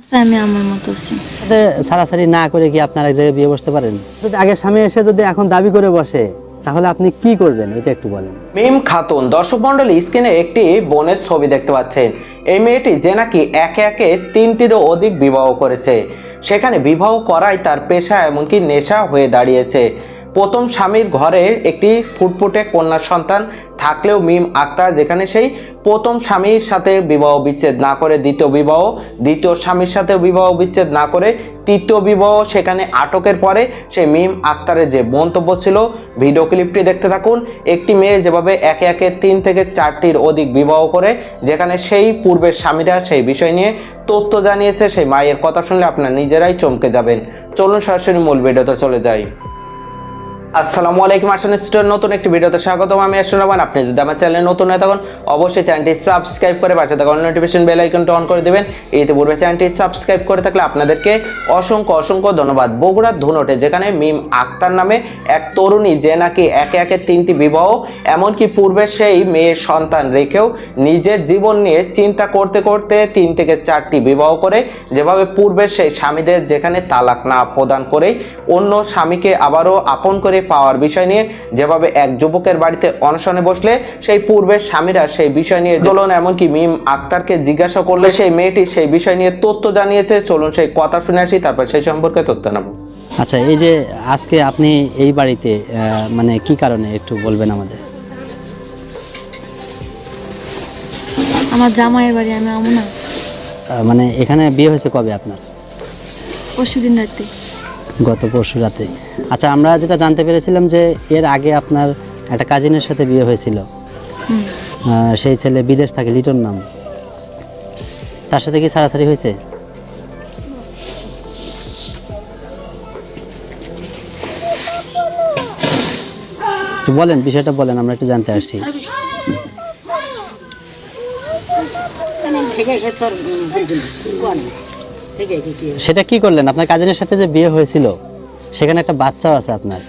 আছে আমি আমার মতো আছি। সারাসারি না করে কি আপনার এক জায়গায় বিয়ে বসতে পারেন? যদি আগের স্বামী এসে যদি এখন দাবি করে বসে তাহলে আপনি কি করবেন? এটা একটু বলেন। মিম খাতুন দর্শক মন্ডলী স্ক্রিনে একটি বোনের ছবি দেখতে পাচ্ছেন। এই মেয়েটি যে নাকি একে একে তিনটিরও অধিক বিবাহ করেছে। সেখানে বিবাহ করাই তার পেশা এমনকি নেশা হয়ে দাঁড়িয়েছে। প্রথম স্বামীর ঘরে একটি ফুটফুটে কন্যা সন্তান থাকলেও মিম আক্তার, যেখানে সেই প্রথম স্বামীর সাথে বিবাহ বিচ্ছেদ না করে দ্বিতীয় বিবাহ, দ্বিতীয় স্বামীর সাথে বিবাহ বিচ্ছেদ না করে তৃতীয় বিবাহ সেখানে আটকের পরে সেই মিম আক্তারের যে মন্তব্য ছিল, ভিডিও ক্লিপটি দেখতে থাকুন। একটি মেয়ে যেভাবে একে একে তিন থেকে চারটির অধিক বিবাহ করে, যেখানে সেই পূর্বের স্বামীরা সেই বিষয় নিয়ে তথ্য জানিয়েছে, সেই মায়ের কথা শুনলে আপনার নিজেরাই চমকে যাবেন। চলুন সরাসরি মূল ভিডিওতে চলে যাই। আসসালামু আলাইকুম আসন স্টুডেন্ট নতুন একটি ভিডিওতে স্বাগতম। আমি আসলামান আপনি যদি আমার চ্যানেলে নতুন হয়ে থাকুন, অবশ্যই চ্যানেলটি সাবস্ক্রাইব করে পাশে থাকা নোটিফিকেশন বেল আইকনটা অন করে দেবেন। ইতিপূর্বে চ্যানেলটি সাবস্ক্রাইব করে থাকলে আপনাদেরকে অসংখ্য অসংখ্য ধন্যবাদ। বগুড়ার ধুনটে, যেখানে মিম আক্তার নামে এক তরুণী, যে নাকি একে একে তিনটি বিবাহ, এমনকি পূর্বে সেই মেয়ের সন্তান রেখেও নিজের জীবন নিয়ে চিন্তা করতে করতে তিন থেকে চারটি বিবাহ করে। যেভাবে পূর্বের সেই স্বামীদের যেখানে তালাক না প্রদান করে অন্য স্বামীকে আবারও আপন করে পাওয়ার বিষয় নিয়ে। যেভাবে এক যুবকের বাড়িতে অনশনে বসলে সেই পূর্বের স্বামীরা সেই বিষয় নিয়ে দোলন এমনকি মিম আক্তারকে জিজ্ঞাসা করলে সেই মেয়েটি সেই বিষয় নিয়ে তথ্য জানিয়েছে। চলুন সেই কথা শুনে আসি তারপর সেই সম্পর্কে তথ্য নেব। আচ্ছা এই যে আজকে আপনি এই বাড়িতে আহ, মানে কি কারণে একটু বলবেন আমাদের? আমার জামাইয়ের বাড়ি আমি আমু না মানে এখানে বিয়ে হয়েছে কবে আপনার? পরশু দিন রাতে গত পরশু রাতে। আচ্ছা আমরা যেটা জানতে পেরেছিলাম যে এর আগে আপনার একটা কাজিনের সাথে বিয়ে হয়েছিল। সেই ছেলে বিদেশ থাকে লিটন নাম। তার সাথে কি সারাসারি হয়েছে? একটু বলেন বিষয়টা বলেন আমরা একটু জানতে আসছি। সেটা কি করলেন? আপনার কাজিনের সাথে যে বিয়ে হয়েছিল সেখানে একটা বাচ্চাও আছে আপনার।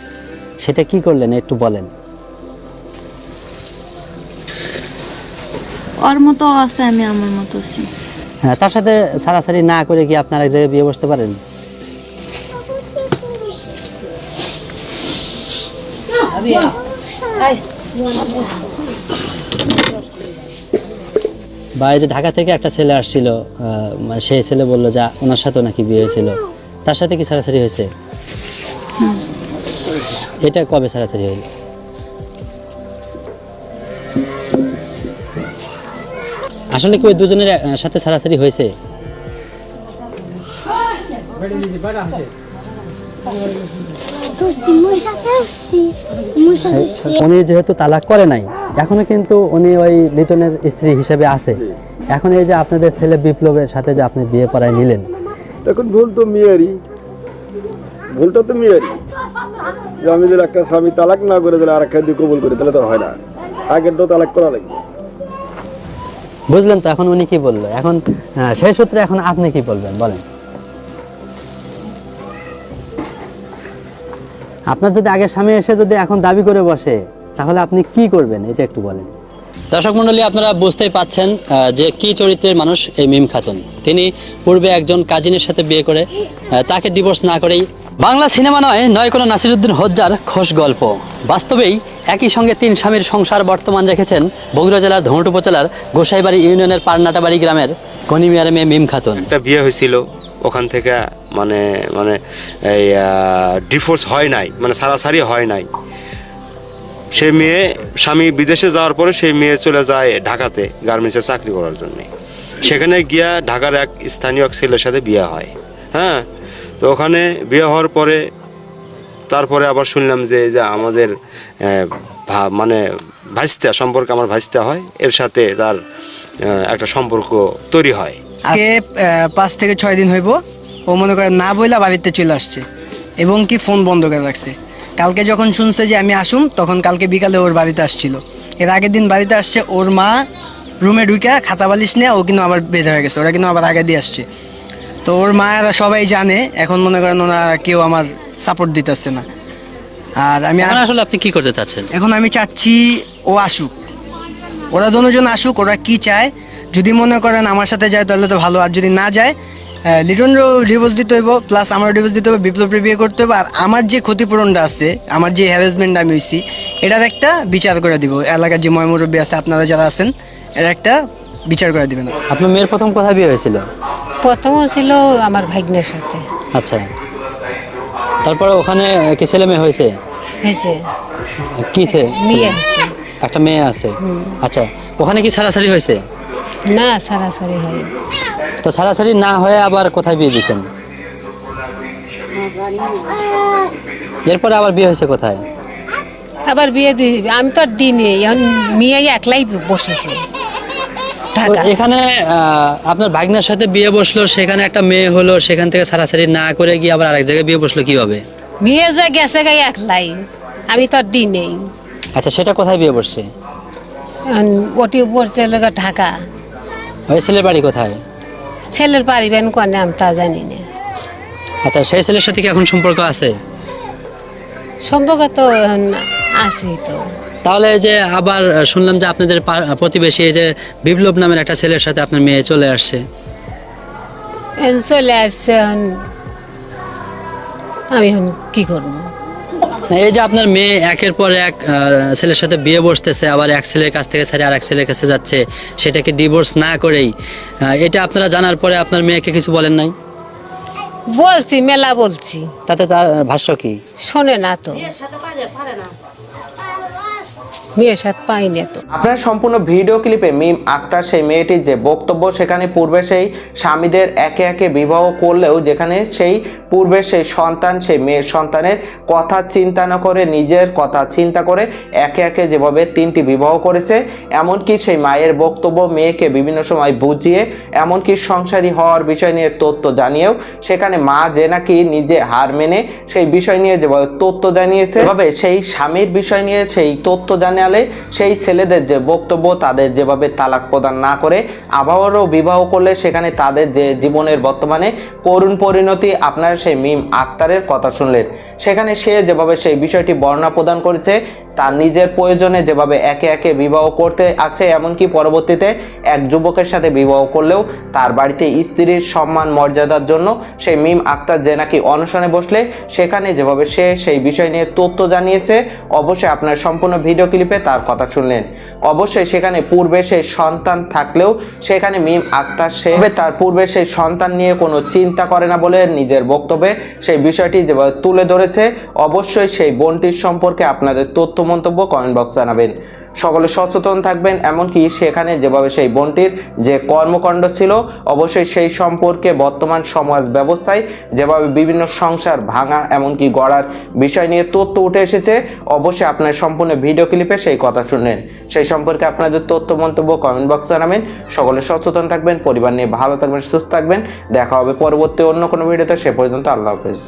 সেটা কি করলেন? একটু বলেন। ওর মতো আছে আমি আমার মতো আছি। হ্যাঁ তার সাথে সারাসারি না করে কি আপনার এক জায়গায় বিয়ে বসতে পারেন? বা এই যে ঢাকা থেকে একটা ছেলে আসছিল মানে সেই ছেলে বলল যে ওনার সাথেও নাকি বিয়ে হয়েছিল। তার সাথে কি সারাসারি হয়েছে? এটা কবে সারাসারি হয়েছে আসলে কি ওই দুজনের সাথে সারাসারি হয়েছে. উনি যেহেতু তালাক করে নাই এখনও কিন্তু উনি ওই লিটনের স্ত্রী হিসেবে আছে। এখন এই যে আপনাদের ছেলে বিপ্লবের সাথে যে আপনি বিয়ে করায় নিলেন। এখন ভুল তো মেয়েরই। ভুলটা তো মেয়েরই। যে আমি যদি একটা স্বামী তালাক না করে দিলে আর একটা দিয়ে কবুল করে তাহলে তো হয় না। আগের তো তালাক করা লাগবে। বুঝলেন তো এখন উনি কি বলল? এখন সেই সূত্রে এখন আপনি কি বলবেন? বলেন। আপনার যদি আগের স্বামী এসে যদি এখন দাবি করে বসে তাহলে আপনি কি করবেন? এটা একটু বলেন। দর্শক মণ্ডলী আপনারা বুঝতেই পাচ্ছেন যে কি চরিত্রের মানুষ এই মিম খাতুন। তিনি পূর্বে একজন কাজিনের সাথে বিয়ে করে তাকে ডিভোর্স না করেই বাংলা সিনেমা নয় নয় কোনো নাসিরুদ্দিন হজ্জার খোশ গল্প। বাস্তবেই একই সঙ্গে তিন স্বামীর সংসার বর্তমান রেখেছেন বগুড়া জেলার ধনুট উপজেলার গোসাইবাড়ি ইউনিয়নের পারনাটাবাড়ি গ্রামের গনিমিয়ার মেয়ে মিম খাতুন। একটা বিয়ে হয়েছিল ওখান থেকে মানে মানে এই ডিভোর্স হয় নাই মানে সারাসারি হয় নাই। সে মেয়ে স্বামী বিদেশে যাওয়ার পরে সেই মেয়ে চলে যায় ঢাকাতে গার্মেন্টসে চাকরি করার জন্য। সেখানে গিয়া ঢাকার এক স্থানীয় এক ছেলের সাথে বিয়ে হয়। হ্যাঁ? তো ওখানে বিয়ে হওয়ার পরে তারপরে আবার শুনলাম যে যে আমাদের মানে ভাইস্তা সম্পর্ক আমার ভাইস্তা হয়, এর সাথে তার একটা সম্পর্ক তৈরি হয়। আজকে পাঁচ থেকে ছয় দিন হইব। ও মনে করে না বইলা বাড়িতে চলে আসছে এবং কি ফোন বন্ধ করে রাখছে। কালকে যখন শুনছে যে আমি আসুম তখন কালকে বিকালে ওর বাড়িতে আসছিল। এর আগের দিন বাড়িতে আসছে ওর মা রুমে ঢুকে খাতা বালিশ নিয়ে ও কিন্তু আবার বের হয়ে গেছে ওরা কিন্তু আবার আগে দিয়ে আসছে। তো ওর মায়েরা সবাই জানে এখন মনে করেন ওনারা কেউ আমার সাপোর্ট দিতেছে না। আর আমি এখন আসলে আপনি কি করতে চাচ্ছেন? এখন আমি চাচ্ছি ও আসুক। ওরা দুজন আসুক ওরা কি চায় যদি মনে করেন আমার সাথে যায় তাহলে তো ভালো আর যদি না যায় লিটনরও ডিভোর্স দিতে হইব প্লাস আমারও ডিভোর্স দিতে হবে বিপ্লবকে বিয়ে করতে হবে আর আমার যে ক্ষতিপূরণটা আছে আমার যে হ্যারাসমেন্ট আমি হয়েছি এটার একটা বিচার করে দিব। এলাকার যে ময়মুরব্বী আছে আপনারা যারা আছেন এর একটা বিচার করে দিবেন। আপনার মেয়ের প্রথম কথা বিয়ে হয়েছিল? প্রথম ছিল আমার ভাগ্নের সাথে। আচ্ছা। তারপরে ওখানে কি ছেলে মেয়ে হয়েছে? হয়েছে। কি ছে- মেয়ে ছেলে? হয়েছে একটা মেয়ে আছে। আচ্ছা ওখানে কি ছাড়াছাড়ি হয়েছে? না সারাসারি হয় তো ছাড়াছাড়ি না হয়ে আবার কোথায় বিয়ে দিয়েছেন? এরপরে আবার বিয়ে হয়েছে কোথায়? আবার বিয়ে দি আমি তো আর দিনে এখন মেয়ে একলাই বসেছে এখানে আপনার ভাগ্নের সাথে বিয়ে বসল সেখানে একটা মেয়ে হলো সেখান থেকে ছাড়াছাড়ি না করে গিয়ে আবার আরেক জায়গায় বিয়ে বসল কীভাবে? মেয়ে যা গেছে গাই একলাই আমি তো আর দিই নেই আচ্ছা সেটা কোথায় বিয়ে বসছে? ওটি লোক ঢাকা। ওই ছেলের বাড়ি কোথায়? ছেলের পারিবেন কনে আমি তা জানি না। আচ্ছা সেই ছেলের সাথে কি এখন সম্পর্ক আছে? সম্পর্ক তো এখন আছি তো। তাহলে যে আবার শুনলাম যে আপনাদের প্রতিবেশী এই যে বিপ্লব নামের একটা ছেলের সাথে আপনার মেয়ে চলে আসছে। চলে আসছে এখন আমি এখন কি করব? এই যে আপনার মেয়ে একের পর এক আহ, ছেলের সাথে বিয়ে বসতেছে আবার এক ছেলের কাছ থেকে ছেড়ে আর এক ছেলের কাছে যাচ্ছে সেটাকে ডিভোর্স না করেই এটা আপনারা জানার পরে আপনার মেয়েকে কিছু বলেন নাই? বলছি মেলা বলছি। তাতে তার ভাষ্য কি? শোনে না তো। মেয়ের সাথে পাই না তো আপনার সম্পূর্ণ ভিডিও ক্লিপে মিম আক্তার সেই মেয়েটির যে বক্তব্য, সেখানে পূর্বে সেই স্বামীদের একে একে বিবাহ করলেও যেখানে সেই পূর্বে সেই সন্তান, সেই মেয়ের সন্তানের কথা চিন্তা না করে, নিজের কথা চিন্তা করে একে একে যেভাবে তিনটি বিবাহ করেছে, এমনকি সেই মায়ের বক্তব্য মেয়েকে বিভিন্ন সময় বুঝিয়ে, এমনকি সংসারী হওয়ার বিষয় নিয়ে তথ্য জানিয়েও, সেখানে মা যে নাকি নিজে হার মেনে সেই বিষয় নিয়ে যেভাবে তথ্য জানিয়েছে এভাবে সেই স্বামীর বিষয় নিয়ে সেই তথ্য জানালে সেই ছেলেদের যে বক্তব্য, তাদের যেভাবে তালাক প্রদান না করে, আবারও বিবাহ করলে সেখানে তাদের যে জীবনের বর্তমানে করুণ পরিণতি, আপনার সেই মিম আক্তারের কথা শুনলেন। সেখানে সে যেভাবে সেই বিষয়টি বর্ণনা প্রদান করেছে তার নিজের প্রয়োজনে যেভাবে একে একে বিবাহ করতে আছে, এমনকি পরবর্তীতে এক যুবকের সাথে বিবাহ করলেও তার বাড়িতে স্ত্রীর সম্মান, মর্যাদার জন্য সেই মিম আক্তার যে নাকি অনশনে বসলে সেখানে যেভাবে সে সেই বিষয় নিয়ে তথ্য জানিয়েছে, অবশ্যই আপনার সম্পূর্ণ ভিডিও ক্লিপে তার কথা শুনলেন। অবশ্যই সেখানে পূর্বে সেই সন্তান থাকলেও সেখানে মিম আক্তার সে তার পূর্বে সেই সন্তান নিয়ে কোনো চিন্তা করে না বলে নিজের বক্তব্যে সেই বিষয়টি যেভাবে তুলে ধরেছে, অবশ্যই সেই বোনটির সম্পর্কে আপনাদের তথ্য মন্তব্য কমেন্ট বক্স জানাবেন। সকলে সচেতন থাকবেন, এমনকি সেখানে যেভাবে সেই বোনটির যে কর্মকাণ্ড ছিল, অবশ্যই সেই সম্পর্কে বর্তমান সমাজ ব্যবস্থায় যেভাবে বিভিন্ন সংসার ভাঙা, এমনকি গড়ার বিষয় নিয়ে তথ্য উঠে এসেছে, অবশ্যই আপনার সম্পূর্ণ ভিডিও ক্লিপে সেই কথা শুনলেন সেই সম্পর্কে আপনাদের তথ্য, মন্তব্য কমেন্ট বক্স জানাবেন। সকলে সচেতন থাকবেন, পরিবার নিয়ে ভালো থাকবেন, সুস্থ থাকবেন। দেখা হবে পরবর্তী অন্য কোনো ভিডিওতে সে পর্যন্ত আল্লাহ হাফেজ।